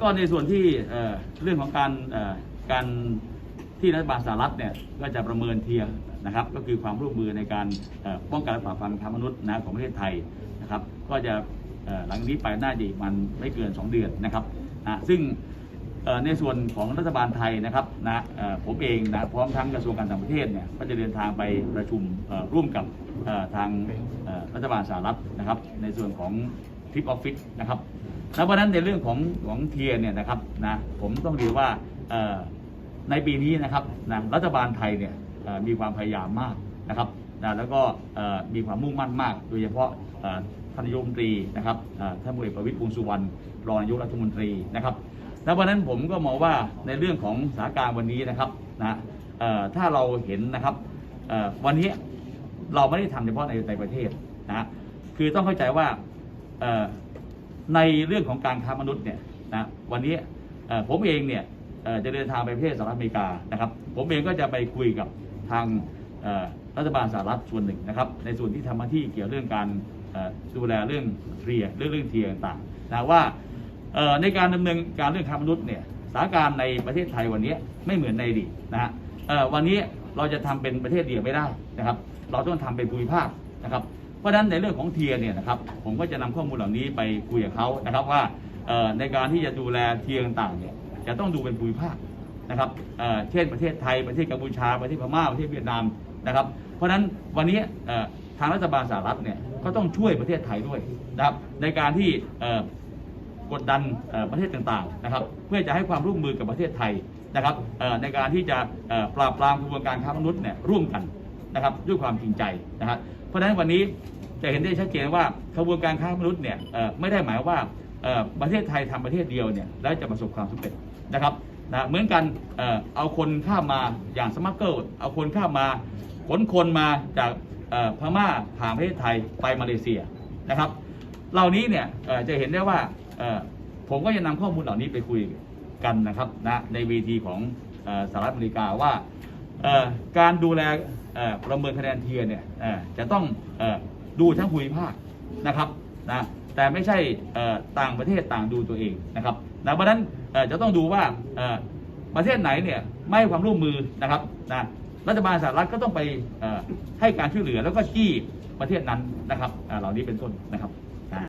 ก็ในส่วนที่เเรื่องของการการที่รัฐบาลสหรัฐเนี่ยก็จะประเมินเทียร์นะครับ ก็คือความร่วมมือในการป้องกันและปราบปรามค้ามนุษย์นะของประเทศไทยนะครับ ก็จะหลังนี้ไปน่าจะอีกมันไม่เกิน 2 เดือนนะครับนะซึ่งในส่วนของรัฐบาลไทยนะครับนะผมเองนะพร้อมทั้งกระทรวงการต่างประเทศเนี่ยก็จะเดินทางไปประชุมร่วมกับทางรัฐบาลสหรัฐนะครับ ในส่วนของทริปออฟฟิศนะครับ แล้วเพราะนั้นในเรื่องของของเทียร์เนี่ยนะครับนะผมต้องเรียกว่าในปีนี้นะครับนะรัฐบาลไทยเนี่ยมีความพยายามมากนะครับนะแล้วก็มีความมุ่งมั่นมาก โดยเฉพาะท่านนายกรัฐมนตรีนะครับท่านพลเอกประวิตรวงสุวรรณรองนายกรัฐมนตรีนะครับแล้วเพราะนั้นผมก็มองว่าในเรื่องของสถานการณ์วันนี้นะครับนะถ้าเราเห็นนะครับวันนี้เราไม่ได้ทำเฉพาะในในประเทศนะคือต้องเข้าใจว่า ในเรื่องของการค้ามนุษย์เนี่ยนะวันนี้ผมเองเนี่ยจะเดินทางไปประเทศสหรัฐอเมริกานะครับ ผมเองก็จะไปคุยกับทางรัฐบาลสหรัฐส่วนหนึ่งนะครับ ในส่วนที่ทำหน้าที่เกี่ยวเรื่องการดูแลเรื่องเทียเรื่องเรื่องเทียต่างๆนะว่าในการดำเนินการเรื่องค้ามนุษย์เนี่ยสถานการณ์ในประเทศไทยวันนี้ไม่เหมือนในอดีตนะฮะวันนี้เราจะทำเป็นประเทศเดียวไม่ได้นะครับ เราต้องทำเป็นภูมิภาคนะครับ เพราะฉะนั้นในเรื่องของเทียร์เนี่ยนะครับผมก็จะนำข้อมูลเหล่านี้ไปคุยกับเขานะครับว่าในการที่จะดูแลเทียร์ต่างๆเนี่ยจะต้องดูเป็นภูมิภาคนะครับเเช่นประเทศไทยประเทศกัมพูชาประเทศพม่าประเทศเวียดนามนะครับ เพราะฉะนั้นวันนี้ทางรัฐบาลสหรัฐเนี่ยก็ต้องช่วยประเทศไทยด้วยนะครับในการที่กดดันประเทศต่างๆนะครับ เพื่อจะให้ความร่วมมือกับประเทศไทยนะครับในการที่จะปราบปรามกระบวนการค้ามนุษย์เนี่ยร่วมกัน นะครับด้วยความจริงใจนะครับเพราะฉะนั้นวันนี้จะเห็นได้ชัดเจนว่าขบวนการค้ามนุษย์เนี่ยไม่ได้หมายว่าประเทศไทยทำประเทศเดียวเนี่ยแล้วจะประสบความสำเร็จนะครับนะเหมือนกันเอาคนข้ามมาอย่างสมัคเกิลเอาคนข้ามมาขนคนมาจากพม่าผ่านประเทศไทยไปมาเลเซียนะครับ เหล่านี้เนี่ยจะเห็นได้ว่าผมก็จะนำข้อมูลเหล่านี้ไปคุยกันนะครับนะในเวทีของเอ่อสหรัฐอเมริกาว่า การดูแลประเมินคะแนนเทียร์เนี่ยจะต้องอดูทั้งภูมิภาคนะครับนะแต่ไม่ใช่ต่างประเทศต่างดูตัวเองนะครับนะเพราะนั้นจะต้องดูว่าประเทศไหนเนี่ยไม่ให้ความร่วมมือนะครับนะรัฐบาลสหรัฐก็ต้องไปให้การช่วยเหลือแล้วก็จี้ประเทศนั้นนะครับเหล่านี้เป็นต้นนะครับ